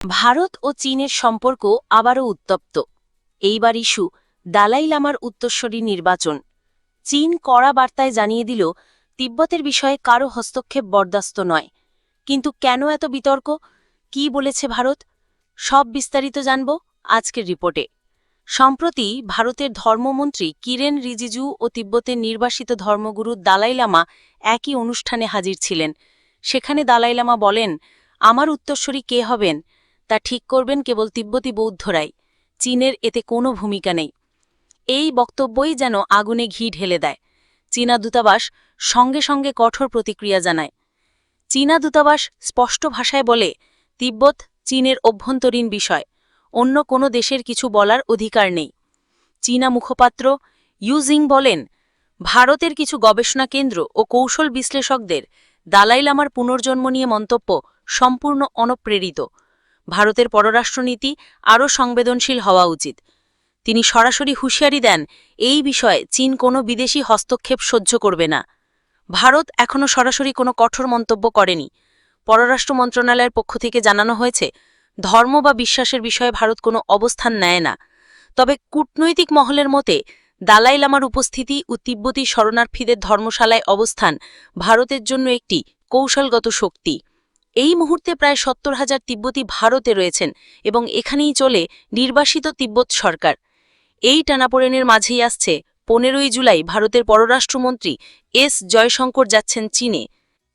ভারত ও চীনের সম্পর্ক আবারও উত্তপ্ত। এইবার ইস্যু দালাই লামার উত্তরস্বরী নির্বাচন। চীন কড়া বার্তায় জানিয়ে দিল, তিব্বতের বিষয়ে কারও হস্তক্ষেপ বরদাস্ত নয়। কিন্তু কেন এত বিতর্ক? কি বলেছে ভারত? সব বিস্তারিত জানব আজকের রিপোর্টে। সম্প্রতি ভারতের ধর্মমন্ত্রী কিরেন রিজিজু ও তিব্বতের নির্বাসিত ধর্মগুরু দালাই লামা একই অনুষ্ঠানে হাজির ছিলেন। সেখানে দালাই লামা বলেন, আমার উত্তরস্বরী কে হবেন? তা ঠিক করবেন কেবল তিব্বতী বৌদ্ধরাই। চীনের এতে কোনো ভূমিকা নেই। এই বক্তব্যই যেন আগুনে ঘি ঢেলে দেয়। চীনা দূতাবাস সঙ্গে সঙ্গে কঠোর প্রতিক্রিয়া জানায়। চীনা দূতাবাস স্পষ্ট ভাষায় বলে, তিব্বত চীনের অভ্যন্তরীণ বিষয়, অন্য কোনো দেশের কিছু বলার অধিকার নেই। চীনা মুখপাত্র ইউজিং বলেন, ভারতের কিছু গবেষণা কেন্দ্র ও কৌশল বিশ্লেষকদের দালাই লামার পুনর্জন্ম নিয়ে মন্তব্য সম্পূর্ণ অনপ্রেরিত। ভারতের পররাষ্ট্রনীতি আরও সংবেদনশীল হওয়া উচিত। তিনি সরাসরি হুঁশিয়ারি দেন, এই বিষয়ে চীন কোনো বিদেশি হস্তক্ষেপ সহ্য করবে না। ভারত এখনও সরাসরি কোনো কঠোর মন্তব্য করেনি। পররাষ্ট্র মন্ত্রণালয়ের পক্ষ থেকে জানানো হয়েছে, ধর্ম বা বিশ্বাসের বিষয়ে ভারত কোনো অবস্থান নেয় না। তবে কূটনৈতিক মহলের মতে, দালাই লামার উপস্থিতি ও তিব্বতী শরণার্থীদের ধর্মশালায় অবস্থান ভারতের জন্য একটি কৌশলগত শক্তি। এই মুহূর্তে প্রায় সত্তর হাজার তিব্বতী ভারতে রয়েছেন এবং এখানেই চলে নির্বাসিত তিব্বত সরকার। এই টানাপোড়েনের মাঝেই আসছে পনেরোই জুলাই ভারতের পররাষ্ট্রমন্ত্রী এস জয়শঙ্কর যাচ্ছেন চীনে।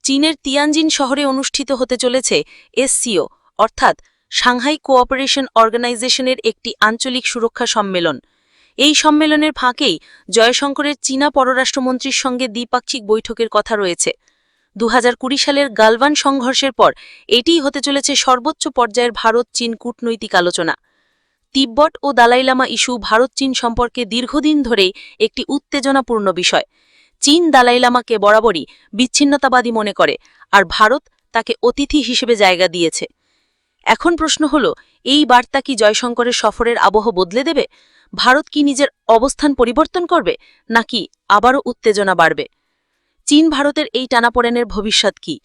চীনের তিয়ানজিন শহরে অনুষ্ঠিত হতে চলেছে এসসিও, অর্থাৎ সাংহাই কোঅপারেশন অর্গানাইজেশনের একটি আঞ্চলিক সুরক্ষা সম্মেলন। এই সম্মেলনের ফাঁকেই জয়শঙ্করের চীনা পররাষ্ট্রমন্ত্রীর সঙ্গে দ্বিপাক্ষিক বৈঠকের কথা রয়েছে। দু হাজার কুড়ি সালের গালওয়ান সংঘর্ষের পর এটিই হতে চলেছে সর্বোচ্চ পর্যায়ের ভারত চীন কূটনৈতিক আলোচনা। তিব্বত ও দালাইলামা ইস্যু ভারত চীন সম্পর্কে দীর্ঘদিন ধরেই একটি উত্তেজনাপূর্ণ বিষয়। চীন দালাইলামাকে বরাবরই বিচ্ছিন্নতাবাদী মনে করে, আর ভারত তাকে অতিথি হিসেবে জায়গা দিয়েছে। এখন প্রশ্ন হল, এই বার্তা কি জয়শঙ্করের সফরের আবহ বদলে দেবে? ভারত কি নিজের অবস্থান পরিবর্তন করবে, নাকি আবারও উত্তেজনা বাড়বে? চীন ভারতের এই টানাপোড়েনের ভবিষ্যৎ কি?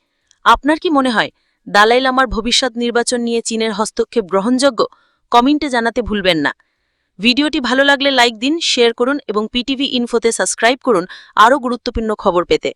আপনার কি মনে হয় দালাই লামার ভবিষ্যৎ নির্বাচন নিয়ে চীনের হস্তক্ষেপ গ্রহণযোগ্য? কমেন্টে জানাতে ভুলবেন না। ভিডিওটি ভালো লাগলে লাইক দিন, শেয়ার করুন এবং পিটিভি ইনফোতে সাবস্ক্রাইব করুন। আরও গুরুত্বপূর্ণ খবর পেতে।